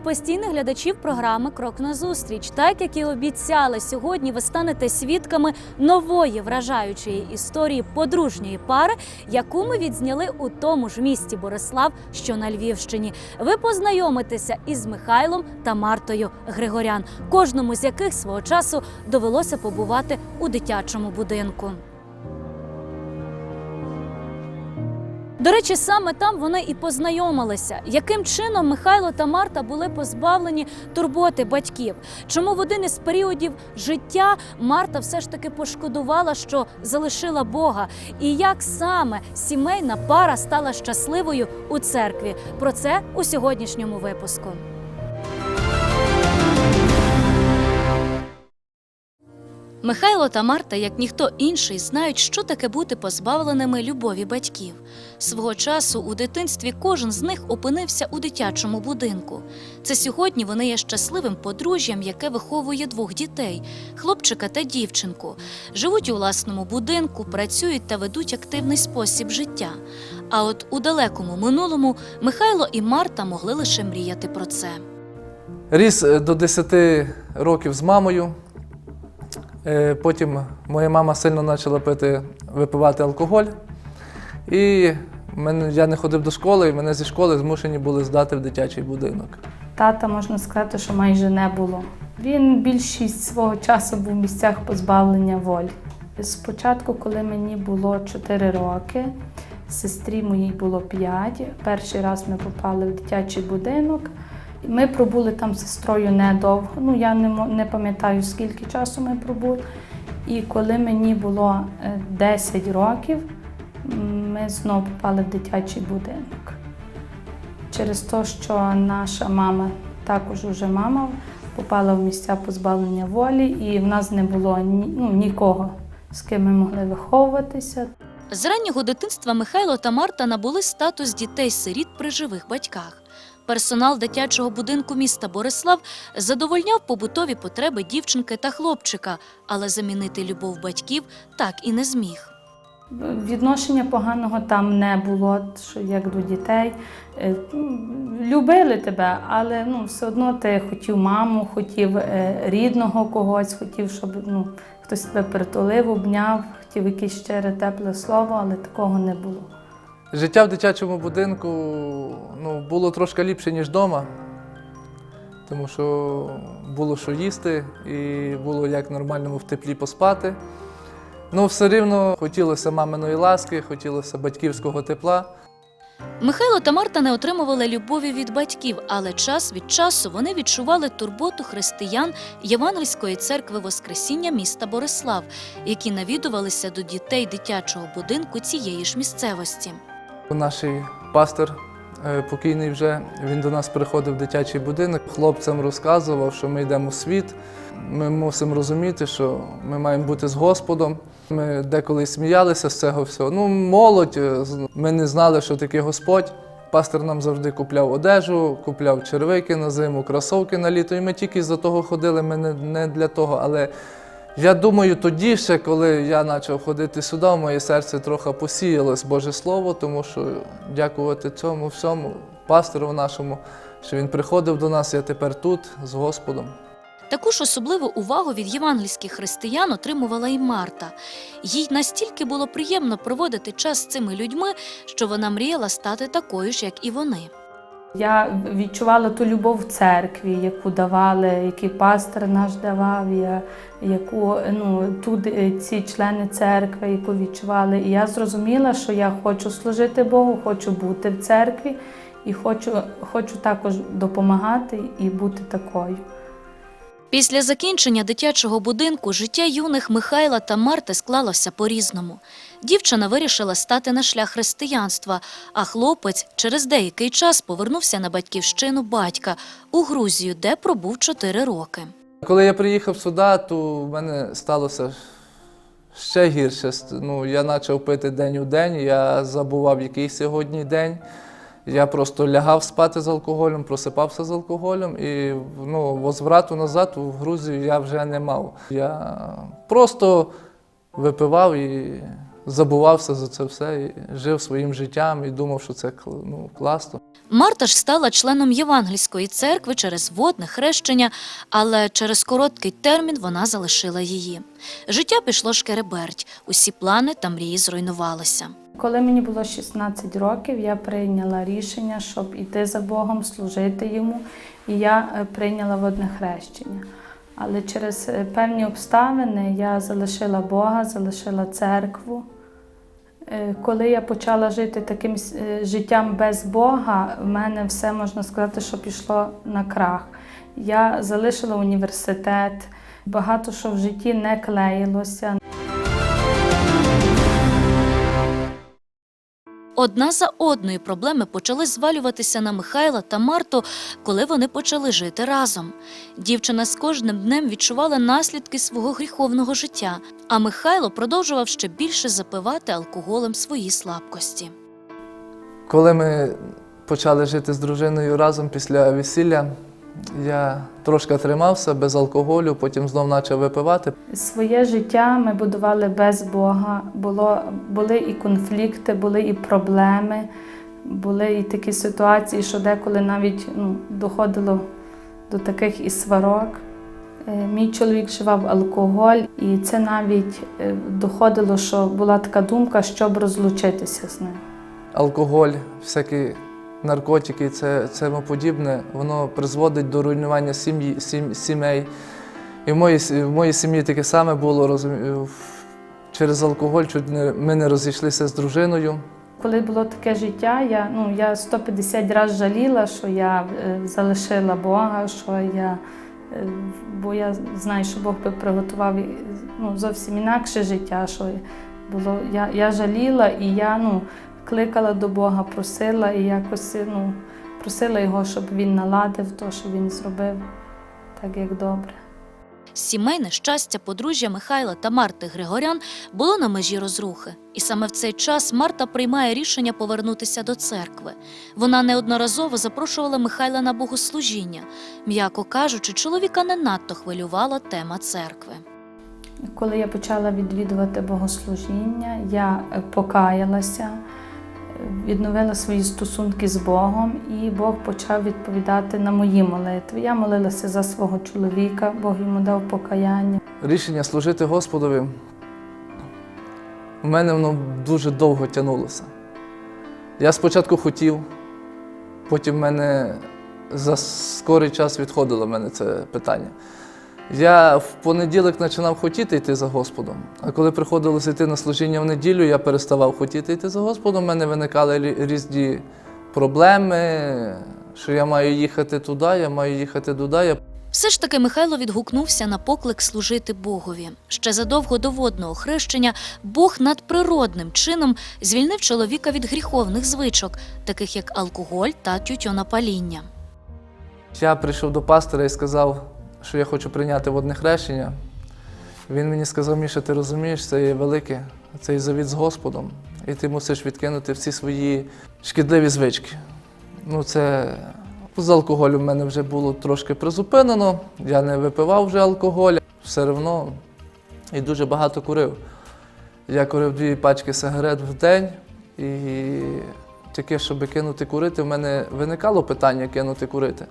постійних глядачів програми Крок на зустріч. Так як і обіцяли, сьогодні ви станете свідками нової вражаючої історії подружньої пари, яку ми відзняли у тому ж місті Борислав, що на Львівщині. Ви познайомитеся із Михайлом та Мартою Григорян, кожному з яких свого часу довелося побувати у дитячому будинку. До речі, саме там вони і познайомилися. Яким чином Михайло та Марта були позбавлені турботи батьків? Чому в один із періодів життя Марта все ж таки пошкодувала, що залишила Бога? І як саме сімейна пара стала щасливою у церкві? Про це у сьогоднішньому випуску. Михайло та Марта, як ніхто інший, знають, що таке бути позбавленими любові батьків. Свого часу у дитинстві кожен з них опинився у дитячому будинку. Це сьогодні вони є щасливим подружжям, яке виховує двох дітей хлопчика та дівчинку. Живуть у власному будинку, працюють та ведуть активний спосіб життя. А от у далекому минулому Михайло і Марта могли лише мріяти про це. Ріс е, до 10 років з мамою. Е, Потім моя мама сильно почала пити, випивати алкоголь. І я не ходив до школи, і мене зі школи змушені були здати в дитячий будинок. Тата можна сказати, що майже не було. Він більшість свого часу був в місцях позбавлення волі. Спочатку, коли мені було 4 роки, сестрі моїй було 5. Перший раз ми попали в дитячий будинок. Ми пробули там з сестрою недовго. Ну я не, не пам'ятаю, скільки часу ми пробули. І коли мені було е, 10 років, ми знову попали в дитячий будинок через те, що наша мама, також уже мама, попала в місця позбавлення волі, і в нас не було ні, ну, нікого, з ким ми могли виховуватися. З раннього дитинства Михайло та Марта набули статус дітей-сиріт при живих батьках. Персонал дитячого будинку міста Борислав задовольняв побутові потреби дівчинки та хлопчика, але замінити любов батьків так і не зміг. Відношення поганого там не було, як до дітей. Е, Любили тебе, але ну, все одно ти хотів маму, хотів е, рідного когось, хотів, щоб ну, хтось тебе притулив, обняв, хотів якесь щире тепле слово, але такого не було. Життя в дитячому будинку ну, було трошки ліпше, ніж вдома, тому що було що їсти і було як нормальному в теплі поспати. Ну, все рівно хотілося маминої ласки, хотілося батьківського тепла. Михайло та Марта не отримували любові від батьків, але час від часу вони відчували турботу християн Євангельської церкви Воскресіння міста Борислав, які навідувалися до дітей дитячого будинку цієї ж місцевості. Наш пастор е, покійний вже він до нас приходив в дитячий будинок. Хлопцям розказував, що ми йдемо в світ. Ми мусимо розуміти, що ми маємо бути з Господом. Ми деколи сміялися з цього всього. Ну, молодь, е, ми не знали, що таке Господь. Пастор нам завжди купляв одежу, купляв червики на зиму, кросовки на літо. І ми тільки за того ходили, ми не для того. Але я думаю, тоді ще, коли я почав ходити сюди, моє серце трохи посіялось Боже Слово, тому що дякувати цьому всьому пастору нашому, що він приходив до нас, я тепер тут з Господом. Таку ж особливу увагу від євангельських християн отримувала і Марта. Їй настільки було приємно проводити час з цими людьми, що вона мріяла стати такою ж, як і вони. Я відчувала ту любов в церкві, яку давали, який пастор наш давав, яку ну, тут е, ці члени церкви, яку відчували. І я зрозуміла, що я хочу служити Богу, хочу бути в церкві і хочу, хочу також допомагати і бути такою. Після закінчення дитячого будинку життя юних Михайла та Марти склалося по-різному. Дівчина вирішила стати на шлях християнства, а хлопець через деякий час повернувся на батьківщину батька у Грузію, де пробув чотири роки. Коли я приїхав сюди, то в мене сталося ще гірше. Ну, я почав пити день у день, я забував, який сьогодні день. Я просто лягав спати з алкоголем, просипався з алкоголем, і ну, возврату назад у Грузію я вже не мав. Я просто випивав і забувався за це все, і жив своїм життям і думав, що це ну, класно. Марта ж стала членом Євангельської церкви через водне хрещення, але через короткий термін вона залишила її. Життя пішло шкереберть, усі плани та мрії зруйнувалися. Коли мені було 16 років, я прийняла рішення, щоб іти за Богом, служити йому, і я е, прийняла водне хрещення. Але через е, певні обставини я залишила Бога, залишила церкву. Е, Коли я почала жити таким е, життям без Бога, в мене все можна сказати, що пішло на крах. Я залишила університет, багато що в житті не клеїлося, Одна за одною проблеми почали звалюватися на Михайла та Марту, коли вони почали жити разом. Дівчина з кожним днем відчувала наслідки свого гріховного життя, а Михайло продовжував ще більше запивати алкоголем свої слабкості. Коли ми почали жити з дружиною разом після весілля, я трошки тримався без алкоголю, потім знов почав випивати. Своє життя ми будували без Бога. Було, були і конфлікти, були і проблеми, були і такі ситуації, що деколи навіть ну, доходило до таких і сварок. Е, Мій чоловік вживав алкоголь, і це навіть е, доходило, що була така думка, щоб розлучитися з ним. Алкоголь, всякі наркотики, це, це подібне, воно призводить до руйнування сім'ї, сім, сімей. І в моїй, в моїй сім'ї таке саме було. розумі- Через алкоголь чуть не, ми не розійшлися з дружиною. Коли було таке життя, я, ну, я 150 разів жаліла, що я е, залишила Бога, що я, е, бо я знаю, що Бог би приготував ну, зовсім інакше життя. Що було, я, я жаліла і я ну, кликала до Бога, просила і якось ну, просила його, щоб він наладив то, що він зробив так, як добре. Сімейне щастя подружжя Михайла та Марти Григорян було на межі розрухи, і саме в цей час Марта приймає рішення повернутися до церкви. Вона неодноразово запрошувала Михайла на богослужіння. М'яко кажучи, чоловіка не надто хвилювала тема церкви. Коли я почала відвідувати богослужіння, я покаялася, відновила свої стосунки з Богом, і Бог почав відповідати на мої молитви. Я молилася за свого чоловіка, Бог йому дав покаяння. Рішення служити Господові у мене воно дуже довго тягнулося. Я спочатку хотів, потім в мене за скорий час відходило в мене це питання. Я в понеділок починав хотіти йти за Господом, а коли приходилося йти на служіння в неділю, я переставав хотіти йти за Господом. У мене виникали різні проблеми, що я маю їхати туди, я маю їхати туди. Все ж таки Михайло відгукнувся на поклик служити Богові. Ще задовго до водного хрещення Бог надприродним чином звільнив чоловіка від гріховних звичок, таких як алкоголь та тютюнопаління. Я прийшов до пастора і сказав, що я хочу прийняти водне хрещення. Він мені сказав, Міша, ти розумієш, це є велике, це є завіт з Господом. І ти мусиш відкинути всі свої шкідливі звички. Ну, це з алкоголю в мене вже було трошки призупинено. Я не випивав вже алкоголь, все одно і дуже багато курив. Я курив дві пачки сигарет в день, і таке, щоб кинути курити, в мене виникало питання кинути курити.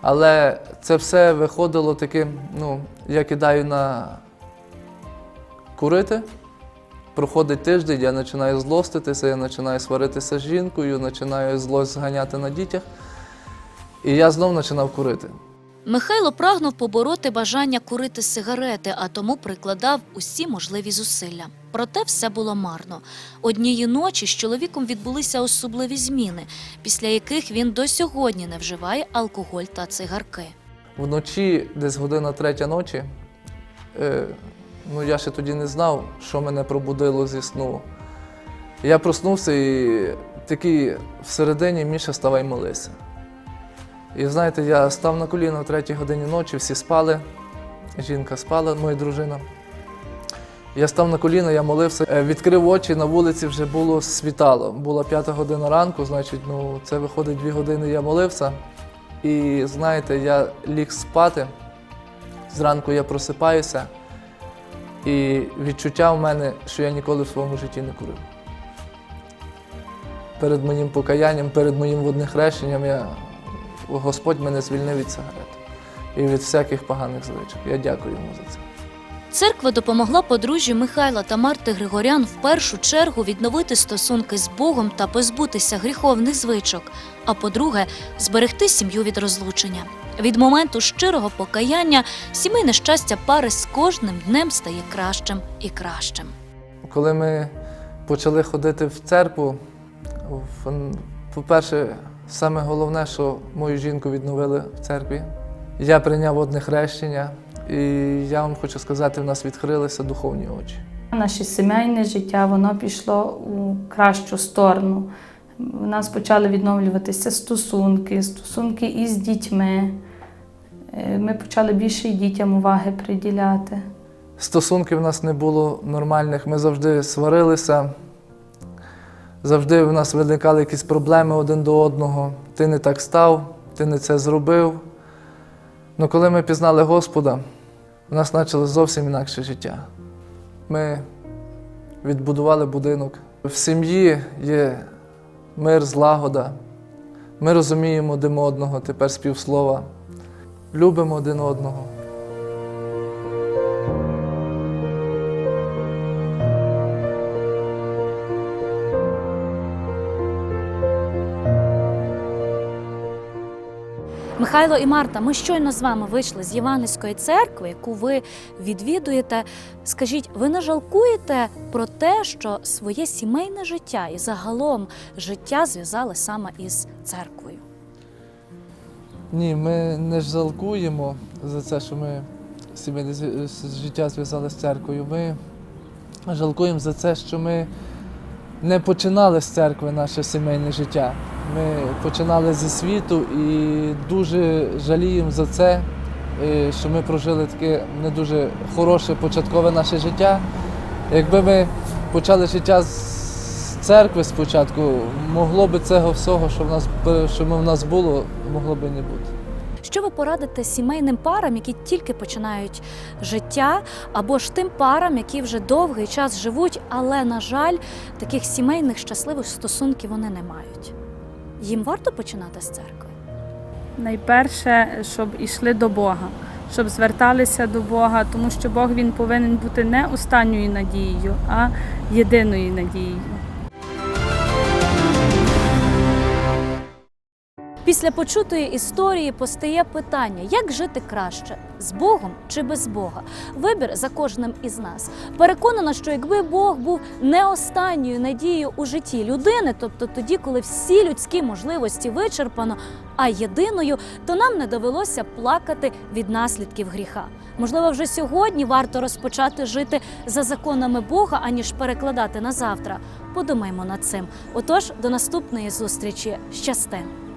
Але це все виходило таким, ну, я кидаю на курити, проходить тиждень, я починаю злоститися, я починаю сваритися з жінкою, починаю злость зганяти на дітях. І я знов починав курити. Михайло прагнув побороти бажання курити сигарети, а тому прикладав усі можливі зусилля. Проте все було марно. Однієї ночі з чоловіком відбулися особливі зміни, після яких він до сьогодні не вживає алкоголь та цигарки. Вночі, десь година третя ночі, е, ну я ще тоді не знав, що мене пробудило зі сну. Я проснувся і такий всередині Міша, ставай молися. І знаєте, я став на коліна о третій годині ночі, всі спали, жінка спала, моя дружина. Я став на коліна, я молився, Е, відкрив очі, на вулиці вже було світало. Була п'ята година ранку, значить, ну це виходить дві години, я молився. І знаєте, я ліг спати. Зранку я просипаюся, і відчуття в мене, що я ніколи в своєму житті не курив. перед моїм покаянням, перед моїм водним хрещенням, я, Господь мене звільнив від сигарет і від всяких поганих звичок. Я дякую йому за це. Церква допомогла подружжю Михайла та Марти Григорян в першу чергу відновити стосунки з Богом та позбутися гріховних звичок. А по-друге, зберегти сім'ю від розлучення. Від моменту щирого покаяння сімейне щастя пари з кожним днем стає кращим і кращим. Коли ми почали ходити в церкву, по-перше, саме головне, що мою жінку відновили в церкві. Я прийняв водне хрещення, і я вам хочу сказати, в нас відкрилися духовні очі. Наше сімейне життя воно пішло у кращу сторону. У нас почали відновлюватися стосунки, стосунки із дітьми. Е, Ми почали більше дітям уваги приділяти. Стосунків в нас не було нормальних, ми завжди сварилися, завжди в нас виникали якісь проблеми один до одного. Ти не так став, ти не це зробив. Ну коли ми пізнали Господа, у нас почало зовсім інакше життя. Ми відбудували будинок. В сім'ї є мир, злагода. Ми розуміємо один одного, тепер співслова. Любимо один одного. Михайло і Марта, ми щойно з вами вийшли з Євангельської церкви, яку ви відвідуєте. Скажіть, ви не жалкуєте про те, що своє сімейне життя і загалом життя зв'язали саме із церквою? Ні, ми не жалкуємо за це, що ми сімейне життя зв'язали з церквою. Ми жалкуємо за це, що ми не починали з церкви наше сімейне життя. Ми починали зі світу і дуже жаліємо за це, е, що ми прожили таке не дуже хороше початкове наше життя. Якби ми почали життя з церкви спочатку, могло би цього всього, що в нас що в нас було, могло би не бути. Що ви порадите сімейним парам, які тільки починають життя, або ж тим парам, які вже довгий час живуть, але, на жаль, таких сімейних щасливих стосунків вони не мають? Їм варто починати з церкви? Найперше, щоб ішли до Бога, щоб зверталися до Бога, тому що Бог він повинен бути не останньою надією, а єдиною надією. Після почутої історії постає питання, як жити краще з Богом чи без Бога. Вибір за кожним із нас. Переконана, що якби Бог був не останньою надією у житті людини, тобто тоді, коли всі людські можливості вичерпано, а єдиною, то нам не довелося плакати від наслідків гріха. Можливо, вже сьогодні варто розпочати жити за законами Бога, аніж перекладати на завтра. Подумаймо над цим. Отож, до наступної зустрічі. Щасти!